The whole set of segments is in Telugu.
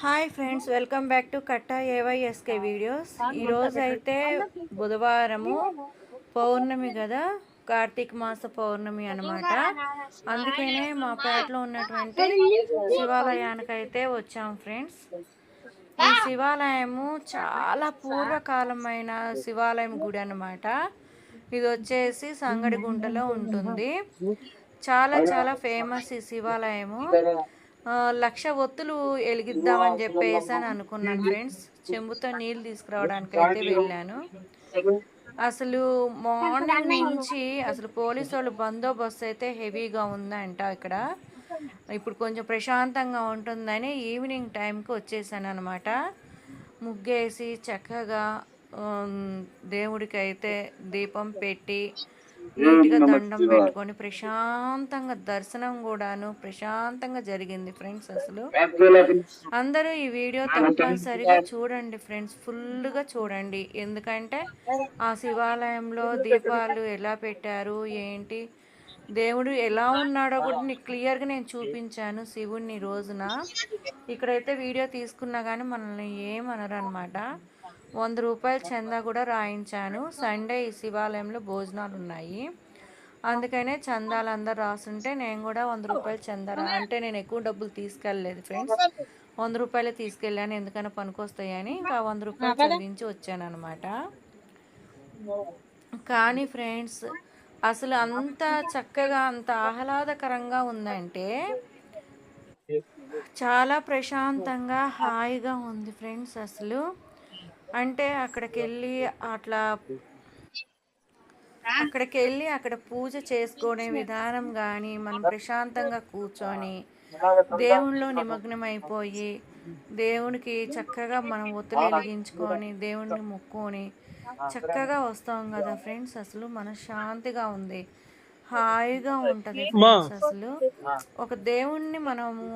Hi friends welcome back to Katta A Y S K videos. ఈరోజు అయితే బుధవారము పౌర్ణమి కదా కార్తీక మాస పౌర్ణమి అన్నమాట. అందుకనే మా పేటలో ఉన్నటువంటి శివాలయానికి అయితే వచ్చాం ఫ్రెండ్స్. ఈ శివాలయము చాలా పూర్వకాలమైన శివాలయం గుడి అన్నమాట. ఇది వచ్చేసి సంగడిగుంటలో ఉంటుంది. చాలా చాలా ఫేమస్ ఈ శివాలయము. లక్ష ఒత్తులు వెలిగిద్దామని చెప్పేసి అని అనుకున్నాను ఫ్రెండ్స్. చెంబుతో నీళ్ళు తీసుకురావడానికి అయితే వెళ్ళాను. అసలు మార్నింగ్ నుంచి అసలు పోలీసు వాళ్ళు బందోబస్తు అయితే హెవీగా ఉందంట ఇక్కడ. ఇప్పుడు కొంచెం ప్రశాంతంగా ఉంటుందని ఈవినింగ్ టైంకి వచ్చేసాను అనమాట ముగ్గేసి చక్కగా దేవుడికి అయితే దీపం పెట్టి నీట్గా దండం పెట్టుకొని ప్రశాంతంగా దర్శనం కూడాను ప్రశాంతంగా జరిగింది ఫ్రెండ్స్ అసలు. అందరూ ఈ వీడియో తప్పనిసరిగా చూడండి ఫ్రెండ్స్ ఫుల్గా చూడండి. ఎందుకంటే ఆ శివాలయంలో దీపాలు ఎలా పెట్టారు ఏంటి దేవుడు ఎలా ఉన్నాడో కూడా నీకు క్లియర్గా నేను చూపించాను శివుణ్ణి రోజున. ఇక్కడైతే వీడియో తీసుకున్నా కానీ మనల్ని ఏమనరు అనమాట వంద రూపాయల చందా కూడా రాయించాను. సండే ఈ శివాలయంలో భోజనాలు ఉన్నాయి అందుకనే చందాలు అందరు రాస్తుంటే నేను కూడా వంద రూపాయలు చందా అంటే నేను ఎక్కువ డబ్బులు తీసుకెళ్ళలేదు ఫ్రెండ్స్. వంద రూపాయలే తీసుకెళ్ళాను ఎందుకైనా పనికొస్తాయని ఇంకా వంద రూపాయలు చెల్లించి వచ్చాను అనమాట కానీ ఫ్రెండ్స్ అసలు అంత చక్కగా అంత ఆహ్లాదకరంగా ఉందంటే చాలా ప్రశాంతంగా హాయిగా ఉంది ఫ్రెండ్స్ అసలు. అంటే అక్కడికి వెళ్ళి అట్లా అక్కడికి వెళ్ళి అక్కడ పూజ చేసుకునే విధానం కానీ మనం ప్రశాంతంగా కూర్చొని దేవునిలో నిమగ్నం అయిపోయి దేవునికి చక్కగా మనం ఒత్తులు వెలిగించుకొని దేవుణ్ణి మొక్కుకొని చక్కగా వస్తాం కదా ఫ్రెండ్స్. అసలు మన శాంతిగా ఉంది. హాయిగా ఉంటది ఫ్రెండ్స్ అసలు. ఒక దేవుణ్ణి మనము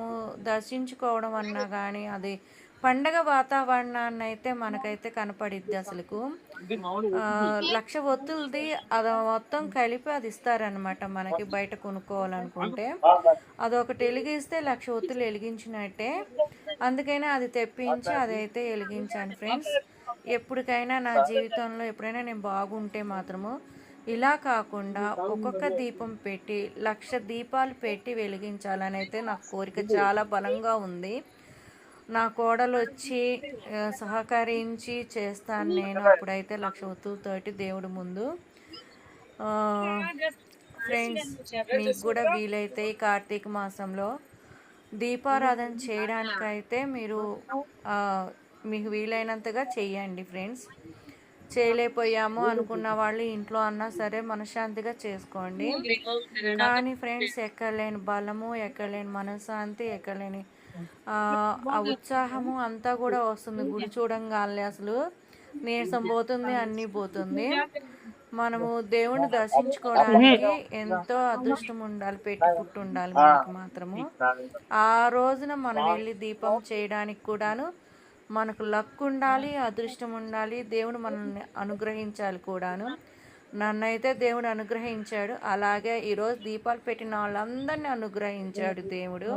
దర్శించుకోవడం అన్నా కానీ అది పండగ వాతావరణాన్ని అయితే మనకైతే కనపడిద్ది అసలుకు. లక్ష ఒత్తులది అది మొత్తం కలిపి అది ఇస్తారనమాట మనకి బయట కొనుక్కోవాలనుకుంటే. అదొకటి వెలిగిస్తే లక్ష ఒత్తులు వెలిగించినట్టే. అందుకైనా అది తెప్పించి అదైతే వెలిగించాను ఫ్రెండ్స్. ఎప్పటికైనా నా జీవితంలో ఎప్పుడైనా నేను బాగుంటే మాత్రము ఇలా కాకుండా ఒక్కొక్క దీపం పెట్టి లక్ష దీపాలు పెట్టి వెలిగించాలని అయితే నా కోరిక చాలా బలంగా ఉంది. నా కోడలు వచ్చి సహకరించి చేస్తాను నేను. అప్పుడైతే లక్ష ఒత్తులతోటి దేవుడి ముందు. ఫ్రెండ్స్ మీకు కూడా వీలైతే ఈ కార్తీక మాసంలో దీపారాధన చేయడానికైతే మీరు మీకు వీలైనంతగా చేయండి ఫ్రెండ్స్. చేయలేకపోయాము అనుకున్న వాళ్ళు ఇంట్లో అన్నా సరే మనశ్శాంతిగా చేసుకోండి. కానీ ఫ్రెండ్స్ ఎక్కలేని బలము ఎక్కలేని మనశ్శాంతి ఎక్కలేని ఆ ఉత్సాహము అంతా కూడా వస్తుంది. గుడి చూడంగానే అసలు నీరసం పోతుంది అన్నీ పోతుంది. మనము దేవుణ్ణి దర్శించుకోవడానికి ఎంతో అదృష్టం ఉండాలి పెట్టి పుట్టి ఉండాలి మనకు మాత్రము. ఆ రోజున మనం వెళ్ళి దీపం చేయడానికి కూడాను మనకు లక్ ఉండాలి అదృష్టం ఉండాలి దేవుడు మనల్ని అనుగ్రహించాలి కూడాను. నన్నైతే దేవుడు అనుగ్రహించాడు. అలాగే ఈరోజు దీపాలు పెట్టిన వాళ్ళందరినీ అనుగ్రహించాడు దేవుడు.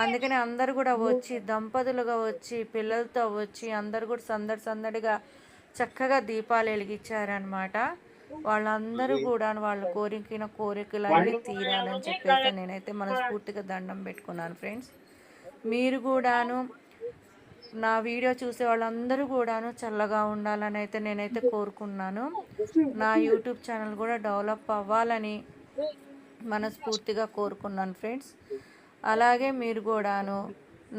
అందుకని అందరు కూడా వచ్చి దంపతులుగా వచ్చి పిల్లలతో వచ్చి అందరు కూడా సందడి సందడిగా చక్కగా దీపాలు వెలిగించారనమాట వాళ్ళందరూ కూడా వాళ్ళ కోరికిన కోరికలన్నీ తీరాలని చెప్పేసి నేనైతే మనస్ఫూర్తిగా దండం పెట్టుకున్నాను ఫ్రెండ్స్. మీరు కూడాను నా వీడియో చూసే వాళ్ళందరూ కూడాను చల్లగా ఉండాలని అయితే నేనైతే కోరుకున్నాను. నా యూట్యూబ్ ఛానల్ కూడా డెవలప్ అవ్వాలని మనస్ఫూర్తిగా కోరుకున్నాను ఫ్రెండ్స్. అలాగే మీరు కూడాను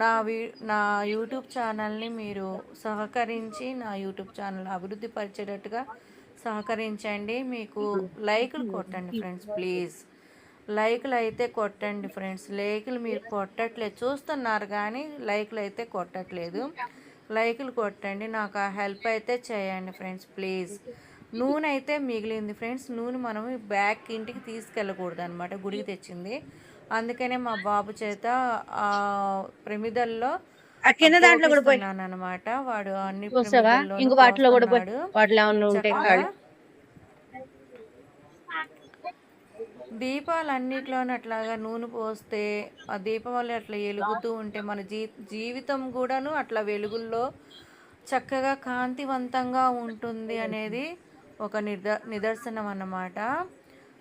నా వీ నా యూట్యూబ్ ఛానల్ని మీరు సహకరించి నా యూట్యూబ్ ఛానల్ అభివృద్ధి పరిచేటట్టుగా సహకరించండి. మీకు లైకులు కొట్టండి ఫ్రెండ్స్ ప్లీజ్. లైకులు అయితే కొట్టండి ఫ్రెండ్స్. లైకులు మీరు కొట్టట్లేదు. చూస్తున్నారు కానీ లైకులు అయితే కొట్టట్లేదు. లైకులు కొట్టండి. నాకు ఆ హెల్ప్ అయితే చేయండి ఫ్రెండ్స్ ప్లీజ్. నూనె అయితే మిగిలింది ఫ్రెండ్స్. నూనె మనం బ్యాక్ ఇంటికి తీసుకెళ్ళకూడదు అనమాట గుడికి తెచ్చింది. అందుకనే మా బాబు చేత ఆ ప్రమిదల్లో కింద దాంట్లో కూడా పోయి అనమాట వాడు అన్ని ఇంక వాటిలో కూడా పోయి పోస్తున్నాడు. వాటిలో ఏమన్నా ఉంటే చక్కగా కాళ్ళు దీపాలన్నిట్లోనూ అట్లాగా నూనె పోస్తే ఆ దీపం వల్ల అట్లా వెలుగుతూ ఉంటే మన జీ జీవితం కూడాను అట్లా వెలుగుల్లో చక్కగా కాంతివంతంగా ఉంటుంది అనేది ఒక నిద నిదర్శనం అన్నమాట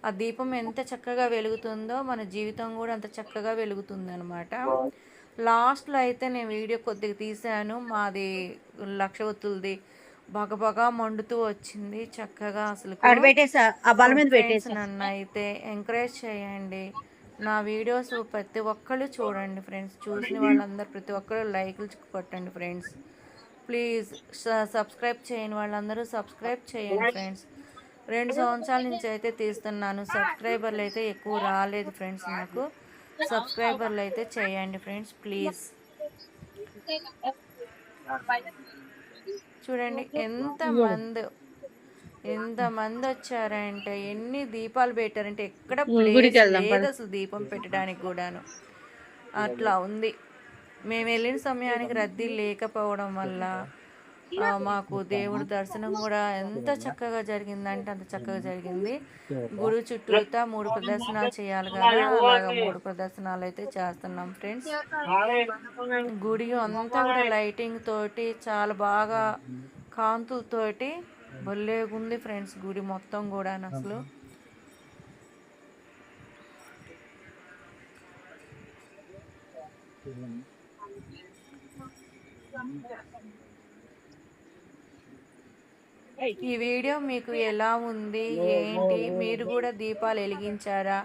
ఆ దీపం ఎంత చక్కగా వెలుగుతుందో మన జీవితం కూడా అంత చక్కగా వెలుగుతుంది అనమాట లాస్ట్లో అయితే నేను వీడియో కొద్దిగా తీశాను. మాది లక్ష ఒత్తులది బగబగా మండుతూ వచ్చింది చక్కగా అసలు నన్ను అయితే ఎంకరేజ్ చేయండి. నా వీడియోస్ ప్రతి ఒక్కళ్ళు చూడండి ఫ్రెండ్స్ చూసిన వాళ్ళందరూ ప్రతి ఒక్కరు లైక్లు కొట్టండి ఫ్రెండ్స్ ప్లీజ్ సబ్స్క్రైబ్ చేయని వాళ్ళందరూ సబ్స్క్రైబ్ చేయండి ఫ్రెండ్స్ రెండు సంవత్సరాల నుంచి అయితే తీస్తున్నాను. సబ్స్క్రైబర్లు అయితే ఎక్కువ రాలేదు ఫ్రెండ్స్ నాకు. సబ్స్క్రైబర్లు అయితే చేయండి ఫ్రెండ్స్ ప్లీజ్. చూడండి ఎంత మంది ఎంత మంది వచ్చారంటే ఎన్ని దీపాలు పెట్టారంటే ఎక్కడ లేదు అసలు దీపం పెట్టడానికి కూడాను. అట్లా ఉంది. మేము వెళ్ళిన సమయానికి రద్దీ లేకపోవడం వల్ల మాకు దేవుడి దర్శనం కూడా ఎంత చక్కగా జరిగిందంటే అంత చక్కగా జరిగింది. గుడి చుట్టూతా మూడు ప్రదర్శనాలు చేయాలి కదా. అలాగా మూడు ప్రదర్శనాలు అయితే చేస్తున్నాం ఫ్రెండ్స్. గుడి అంతా కూడా లైటింగ్ తోటి చాలా బాగా కాంతులతోటి భలేగుంది ఫ్రెండ్స్ గుడి మొత్తం కూడా అసలు. ఈ వీడియో మీకు ఎలా ఉంది ఏంటి? మీరు కూడా దీపాలు వెలిగించారా?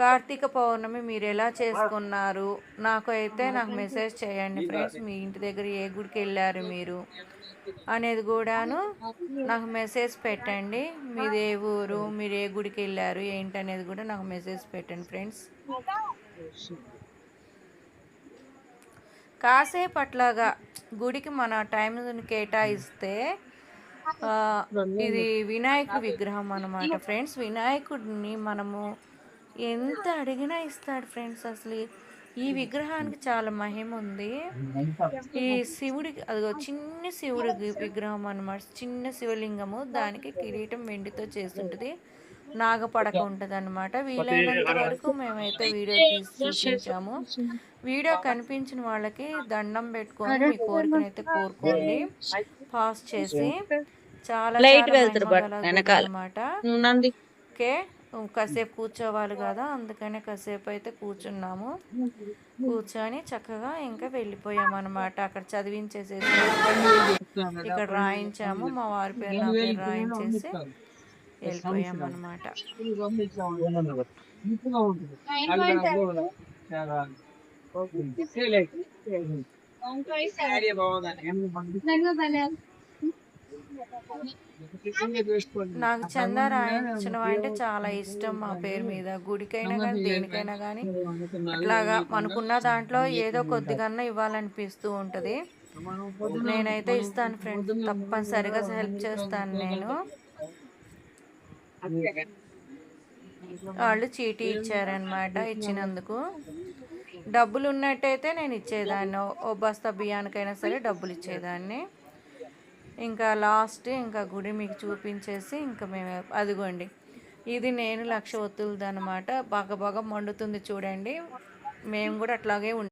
కార్తీక పౌర్ణమి మీరు ఎలా చేసుకున్నారు? నాకు అయితే నాకు మెసేజ్ చేయండి ఫ్రెండ్స్ మీ ఇంటి దగ్గర ఏ గుడికి వెళ్ళారు మీరు? అనేది కూడాను నాకు మెసేజ్ పెట్టండి. మీది ఏ ఊరు మీరు ఏ గుడికి వెళ్ళారు ఏంటి అనేది కూడా నాకు మెసేజ్ పెట్టండి ఫ్రెండ్స్. కాసేపు అట్లాగా గుడికి మన టైం కేటాయిస్తే ఇది వినాయకుడి విగ్రహం అన్నమాట. ఫ్రెండ్స్ వినాయకుడిని మనము ఎంత అడిగినా ఇస్తాడు ఫ్రెండ్స్ అసలు. ఈ విగ్రహానికి చాలా మహిమ ఉంది. ఈ శివుడికి అదిగో చిన్న శివుడి విగ్రహం అన్నమాట. చిన్న శివలింగము దానికి కిరీటం వెండితో చేస్తుంటుంది. నాగపడక ఉంటుంది అనమాట వీలైనంత వరకు మేమైతే వీడియో తీసి చూపించాము. వీడియో కనిపించిన వాళ్ళకి దండం పెట్టుకొని మీ కోరికనైతే కోరుకోండి. పాస్ చేసి చాలా వెళ్తారు. అనమాట ఓకే కాసేపు కూర్చోవాలి కదా అందుకనే కాసేపు అయితే కూర్చున్నాము. కూర్చొని చక్కగా ఇంకా వెళ్ళిపోయాము అనమాట అక్కడ చదివించేసేసి ఇక్కడ రాయించాము. మా వారి పేరు నా పేరు రాయించేసి వెళ్ళిపోయాము అనమాట నాకు చందా రాయించడం అంటే చాలా ఇష్టం మా పేరు మీద. గుడికైనా కానీ దేనికైనా కానీ ఇట్లాగా మనకున్న దాంట్లో ఏదో కొద్దిగన్నా ఇవ్వాలనిపిస్తూ ఉంటది. నేనైతే ఇస్తాను ఫ్రెండ్స్ తప్పనిసరిగా హెల్ప్ చేస్తాను నేను. వాళ్ళు చీటీ ఇచ్చారనమాట ఇచ్చినందుకు. డబ్బులు ఉన్నట్టయితే నేను ఇచ్చేదాన్ని. ఓ- బస్తా బియ్యానికైనా సరే డబ్బులు ఇచ్చేదాన్ని ఇంకా లాస్ట్ ఇంకా గుడి మీకు చూపించేసి ఇంకా మేము అదిగోండి. ఇది నేను లక్ష ఒత్తులది అనమాట బాగా బాగా మండుతుంది చూడండి. మేము కూడా అట్లాగే ఉంటాం